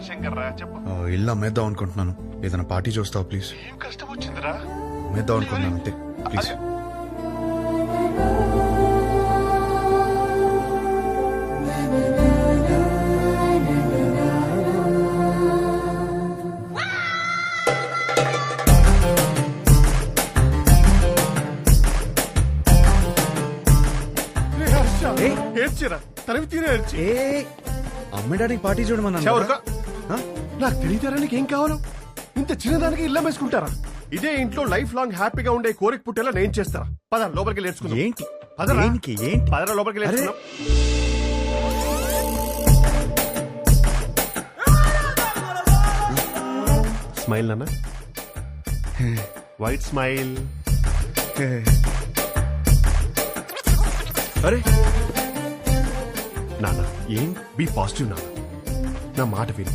Shoulder Shankar రా చెప్పు. ఆ, ఇల్లు అమ్మేద్దాం అనుకుంటున్నాను. ఏదైనా పార్టీ చూస్తావు ప్లీజ్ ఏం కష్టం వచ్చిందిరా? అమ్మేద్దాం అనుకుంటున్నాను అంతే. ప్లీజ్ ఏడ్చిరా? తరివి తీరే ఏడ్చి. ఏ అమ్మడానికి పార్టీ చూడమన్నా ఎవరుగా? నాకు తెలియతారా నీకు ఏం కావాలో? ఇంత చిన్నదానికి ఇల్లం వేసుకుంటారా? ఇదే ఇంట్లో లైఫ్ లాంగ్ హ్యాపీగా ఉండే కోరిక పుట్టేలా నేను చేస్తారా? పద లోపలికి నేర్చుకుందాం ఏంటి? పదరా. దేనికి? ఏంటి? పదరా లోపలికి నేర్చుకుందాం స్మైల్ నాన్న. White smile. అరే! నాన్న ఏం? బీ పాజిటివ్ నాన్న. నా మాట విను.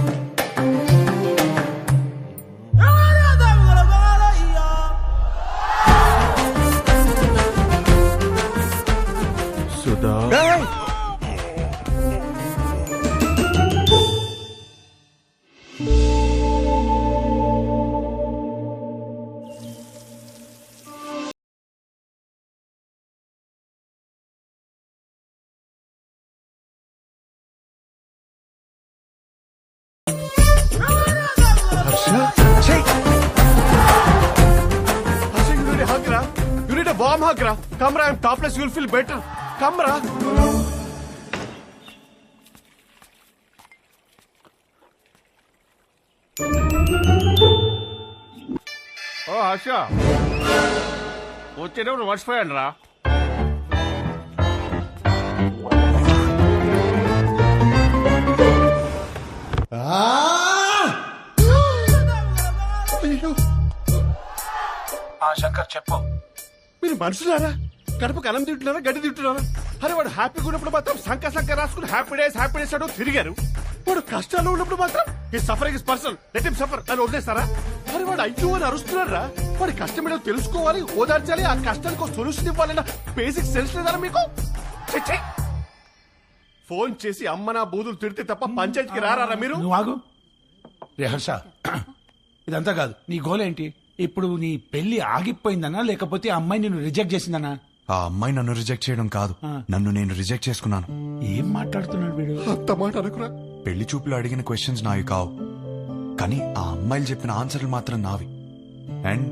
రా కమ్ రా I'm topless you will feel better come రా ఓ హర్ష. వచ్చేటప్పుడు మర్చిపోయాను రా. శంకర్ చెప్పు. మీరు మనుషులారా? కడుపుకి కలం తింటున్నారా గడ్డి తింటున్నారా? అరే వాడు హ్యాపీగా ఉన్నప్పుడు మాత్రం సంక సంక రాసుకుని హ్యాపీ డేస్ హ్యాపీ డేస్ అంటూ తిరిగారు. వాడు కష్టాలు ఉన్నప్పుడు మాత్రం ఈ suffering is personal let him suffer అని వదిలేస్తారా? అరే వాడు అయ్యో అని అరుస్తున్నారా వాడి కష్టం ఏంటో తెలుసుకోవాలి ఓదార్చాలి ఆ కష్టానికి ఒక సొల్యూషన్ ఇవ్వాలన్న బేసిక్ సెన్స్ లేదా మీకు? ఫోన్ చేసి అమ్మ నా బూదులు తిడితే తప్ప పంచాయతీకి రారా మీరు? నువ్వు ఆగు. రే హర్ష. ఇదంతా కాదు. నీ గోల్ ఏంటి ఇప్పుడు నీ పెళ్ళి ఆగిపోయిందనా లేకపోతే ఆ అమ్మాయి నిన్ను రిజెక్ట్ చేసిందనా ఆ అమ్మాయి నన్ను రిజెక్ట్ చేయడం కాదు. నన్ను నేను రిజెక్ట్ చేసుకున్నాను. ఏం మాట్లాడుతున్నాడు వీడు? అంత మాట అనుకురా. పెళ్ళి చూపులు అడిగిన క్వశ్చన్స్ నావి కావు. కానీ ఆ అమ్మాయిలు చెప్పిన ఆన్సర్లు మాత్రం నావి. అండ్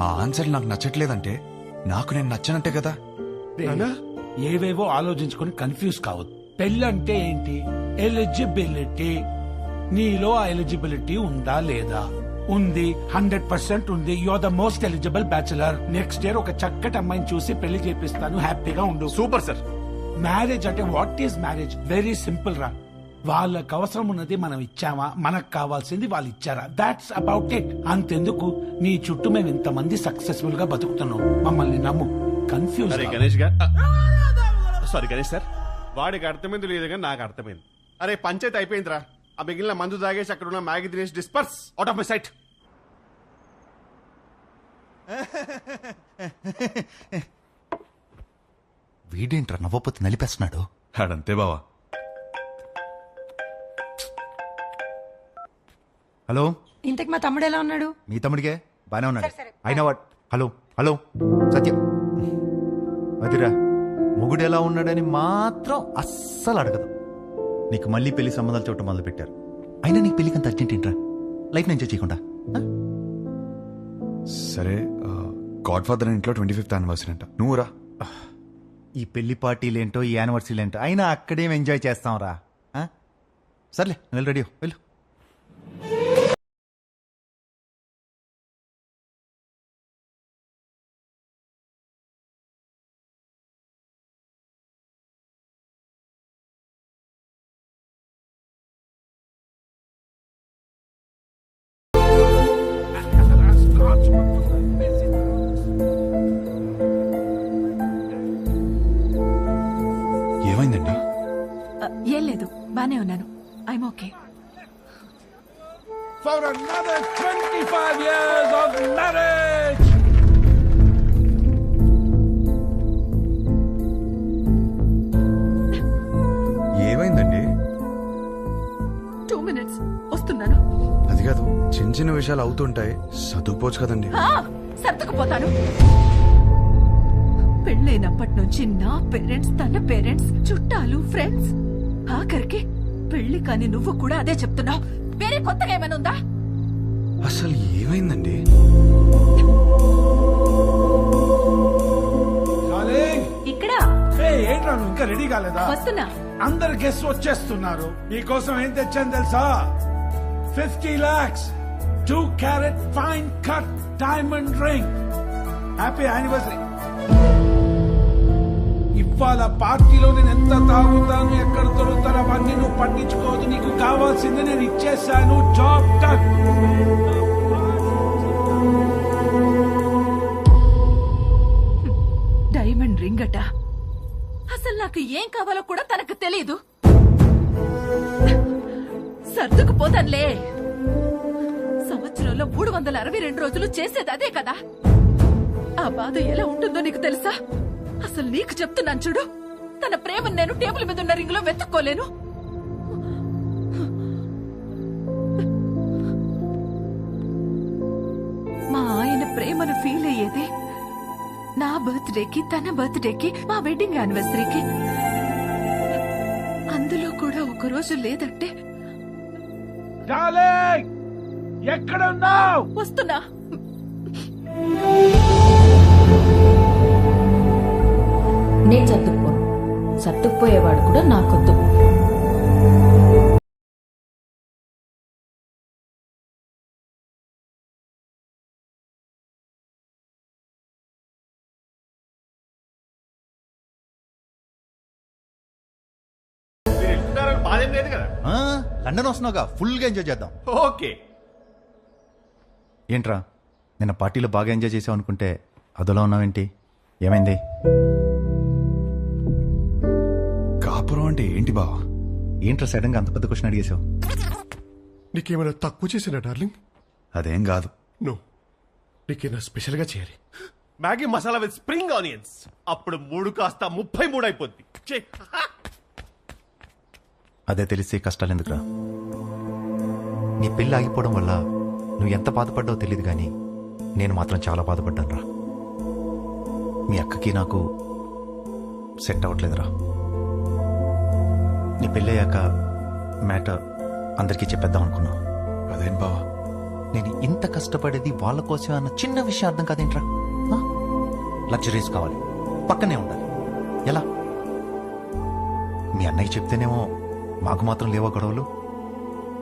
ఆ ఆన్సర్లు నాకు నచ్చట్లేదంటే నాకు నేను నచ్చనట్టే కదా? ఏవేవో ఆలోచించుకొని కన్ఫ్యూజ్ కావద్దు. పెళ్ళి అంటే ఏంటి? ఎలిజిబిలిటీ నీలో ఆ ఎలిజిబిలిటీ ఉందా లేదా? ఉంది హండ్రెడ్ పర్సెంట్ ఉంది. You are the most eligible bachelor next year ఒక చక్కటి అమ్మాయిని చూసి పెళ్ళి చేపిస్తాను. హ్యాపీగా ఉండు. సూపర్ సార్ మ్యారేజ్ అంటే what is marriage very simple రా. వాళ్ళకి అవసరం ఉన్నది మనం ఇచ్చామా? మనకు కావాల్సింది వాళ్ళు ఇచ్చారా? దాట్స్ అబౌట్ ఇట్ అంతెందుకు? నీ చుట్టూ మేము ఇంతమంది సక్సెస్ఫుల్గా బతుకుతున్నాం. మమ్మల్ని నమ్ము. కన్ఫ్యూజ్ అరే గణేష్ గారు. Sorry Ganesh sir. వాడికి అర్థమైంది లేదు కానీ నాకు అర్థమైంది. అరే పంచాయతీ అయిపోయిందిరా. ఆ మిగిలిన మందు తాగేసి అక్కడ ఉన్న Maggie disperse out of my sight వీడేంట్రా నవ్వపోతే నలిపేస్తున్నాడు? అడంతే బావా. హలో? ఇంతకు మా తమ్ముడు ఎలా ఉన్నాడు? మీ తమ్ముడికే? బానే ఉన్నాడు. అయినా వాట్ హలో హలో సత్యం. అదిరా మొగుడు ఎలా ఉన్నాడని మాత్రం అస్సలు అడగదు. నీకు మళ్ళీ పెళ్ళి సంబంధాలు చూడటం మొదలు పెట్టారు అయినా నీకు పెళ్ళికి అంత అర్జెంట్ ఏంట్రా లైఫ్ ఎంజాయ్ చేయకుండా? సరే గాడ్ ఫాదర్ ఇంట్లో ట్వంటీ ఫిఫ్త్ యానివర్సరీ అంట. నువ్వు రా. ఈ పెళ్ళి పార్టీలు ఏంటో ఈ యానివర్సరీలేంటో అయినా అక్కడేం ఎంజాయ్ చేస్తాం రా సర్లే నువ్వు రెడీ వెళ్ళు. ఏమైందండి ఏం లేదు బానే ఉన్నాను I'm okay For another 25 years of marriage! చిన్న విషయాలు అవుతుంటాయి చదువుకోవచ్చు కదండి. ఆ, సర్దుకుపోతాను. పెళ్ళైనప్పటి నుంచి నా పేరెంట్స్ తన పేరెంట్స్ చుట్టాలు ఫ్రెండ్స్. ఆఖరికి పెళ్ళి కాని నువ్వు కూడా అదే చెప్తున్నావు. వేరే కొత్తగా ఏమైనా ఉందా? అసలు ఏమైందండి? Darling! ఇక్కడ. Hey, ఏంట్రా నువ్వు ఇంకా రెడీ కాలేదా? వస్తున్నా. అందరు గెస్ట్ వచ్చేస్తున్నారు. మీకోసం ఏం తెచ్చాను తెలుసా? Fifty lakhs two carat fine cut diamond ring happy anniversary ఇవాళ పార్టీలో నేను ఎంత తాగుతాను ఎక్కడ దొరుకుతాను అవన్నీ నువ్వు పట్టించుకోవద్దు. నీకు కావాల్సింది నేను ఇచ్చేసాను జాబ్ టక్ డైమండ్ రింగ్ అట. అసలు నాకు ఏం కావాలో కూడా తనకు తెలీదు. సర్దుకుపోతానులే. సంవత్సరంలో మూడు వందల అరవై రెండు రోజులు చేసేది అదే కదా? ఆ బాధ ఎలా ఉంటుందో నీకు తెలుసా? అసలు నీకు చెప్తున్నాను చూడు. తన ప్రేమను నేను టేబుల్ మీద ఉన్న రింగ్లో వెతుక్కోలేను. మా ఆయన ప్రేమను ఫీల్ అయ్యేది నా బర్త్డేకి తన బర్త్డేకి మా వెడ్డింగ్ యానివర్సరీకి అందులో కూడా ఒక రోజు లేదంటే డార్లింగ్ ఎక్కడ ఉన్నావు వస్తున్నా. నేను సర్దుకుపోను. సర్దుకుపోయేవాడు కూడా నాకొద్దు. మీరు వెళ్తున్నారని బాధ ఏం లేదు కదా? ఆ, లండన్ వస్తున్నావుగా. ఫుల్గా ఎంజాయ్ చేద్దాం. ఓకే. ఏంట్రా? నిన్న పార్టీలో బాగా ఎంజాయ్ చేసావు అనుకుంటే అదోలా ఉన్నావేంటి? ఏమైంది? కాపురం అంటే ఏంటి బావా? ఏంట్రా సడన్గా అంత పెద్ద క్వశ్చన్ అడిగేసావు నీకేమైనా తక్కువ చేసినా డార్లింగ్? అదేం కాదు. నో. నీకేమైనా స్పెషల్గా చేయాలి? Maggi masala with spring onions. అప్పుడు మూడు కాస్త ముప్పై మూడు అయిపోద్ది. ఛే, అదే తెలిసి కష్టాలు ఎందుకురా? నీ పెళ్ళి ఆగిపోవడం వల్ల నువ్వు ఎంత బాధపడ్డావో తెలియదు కానీ నేను మాత్రం చాలా బాధపడ్డాను రా మీ అక్కకి నాకు సెట్ అవ్వట్లేదురా. నీ పెళ్ళి అయ్యాక మ్యాటర్ అందరికీ చెప్పేద్దాం అనుకున్నావు. అదేం బావా? నేను ఇంత కష్టపడేది వాళ్ళ కోసమే అన్న చిన్న విషయం అర్థం కాదేంట్రా? లగ్జరీస్ కావాలి. పక్కనే ఉండాలి. ఎలా? మీ అన్నయ్య చెప్తేనేమో మాకు మాత్రం లేవో గొడవలు.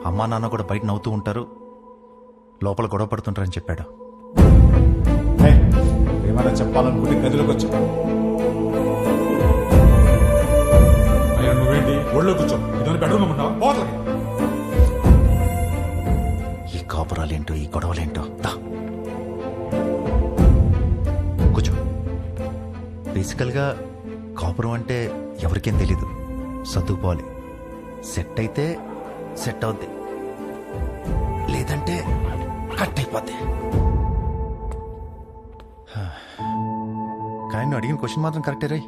అమ్మా నాన్న కూడా బయట నవ్వుతూ ఉంటారు. లోపల గొడవ పడుతుంటారని చెప్పాడు. ఏమైనా చెప్పాలనుకుంటే గదిలోకి వచ్చా. అయ్యా నువ్వేంటి? ఒళ్ళో కూర్చో. ఇదని బెడ్రూమ్ ఉన్నావా? పోట్లకి ఈ కాపురాలేంటో ఈ గొడవలేంటో? దా. కూర్చో. బేసికల్గా కాపురం అంటే ఎవరికేం తెలీదు. సర్దుకుపోవాలి. సెట్ అయితే సెట్ అవుద్ది. లేదంటే కట్ అయిపోద్ది హా. కానీ నువ్వు అడిగిన క్వశ్చన్ మాత్రం కరెక్టే రై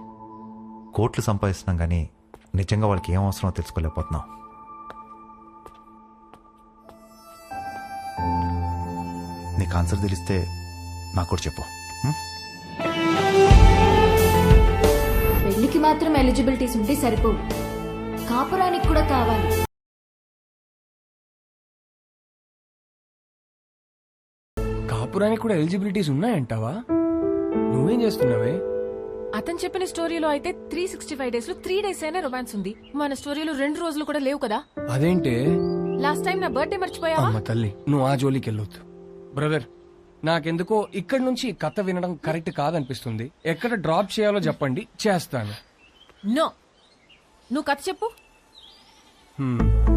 కోట్లు సంపాదిస్తున్నాం కానీ నిజంగా వాళ్ళకి ఏం అవసరమో తెలుసుకోలేకపోతున్నాం. నీకు ఆన్సర్ తెలిస్తే నాకు కూడా చెప్పు? పెళ్ళికి మాత్రం ఎలిజిబిలిటీస్ ఉంటే సరిపోవు. కాపురానికి కూడా కావాలి. కాపురానికి కూడా ఎలిజిబిలిటీస్ ఉన్నాయంటావా? నువ్వేం చేస్తున్నావే? అతను చెప్పిన స్టోరీలో అయితే త్రీ సిక్స్టీ ఫైవ్ డేస్లో త్రీ డేస్ అయినా రొమాన్స్ ఉంది. మన స్టోరీలో రెండు రోజులు కూడా లేవు కదా? అదేంటే? లాస్ట్ టైం నా బర్త్డే మర్చిపోయావా? అమ్మ తల్లి నువ్వు ఆ జోలికి వెళ్ళొద్దు. బ్రదర్ నాకెందుకో ఇక్కడి నుంచి కథ వినడం కరెక్ట్ కాదనిపిస్తుంది. ఎక్కడ డ్రాప్ చేయాలో చెప్పండి చేస్తాను. నో నువ్వు కథ చెప్పు.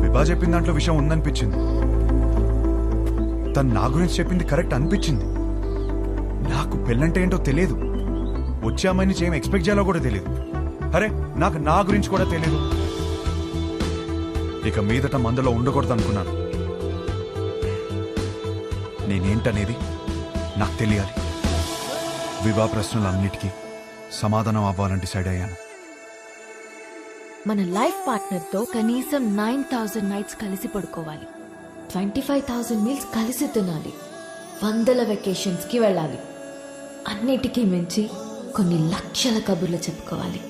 విభా చెప్పిన దాంట్లో విషయం ఉందనిపించింది. తను నా గురించి చెప్పింది కరెక్ట్ అనిపించింది. నాకు పెళ్ళంటే ఏంటో తెలియదు. వచ్చే అమ్మాయి నుంచి ఏం ఎక్స్పెక్ట్ చేయాలో కూడా తెలియదు. అరే నాకు నా గురించి కూడా తెలియదు. ఇక మీదట మందులో ఉండకూడదు అనుకున్నాను నేనేంటనేది నాకు తెలియాలి. వివాహ ప్రశ్నలన్నిటికీ సమాధానం అవ్వాలని డిసైడ్ అయ్యాను. మన లైఫ్ పార్ట్నర్తో కనీసం నైన్ థౌజండ్ నైట్స్ కలిసి పడుకోవాలి. ట్వంటీ ఫైవ్ థౌసండ్ మీల్స్ కలిసి తినాలి. వందల వెకేషన్స్కి వెళ్ళాలి. అన్నిటికీ మించి కొన్ని లక్షల కబుర్లు చెప్పుకోవాలి.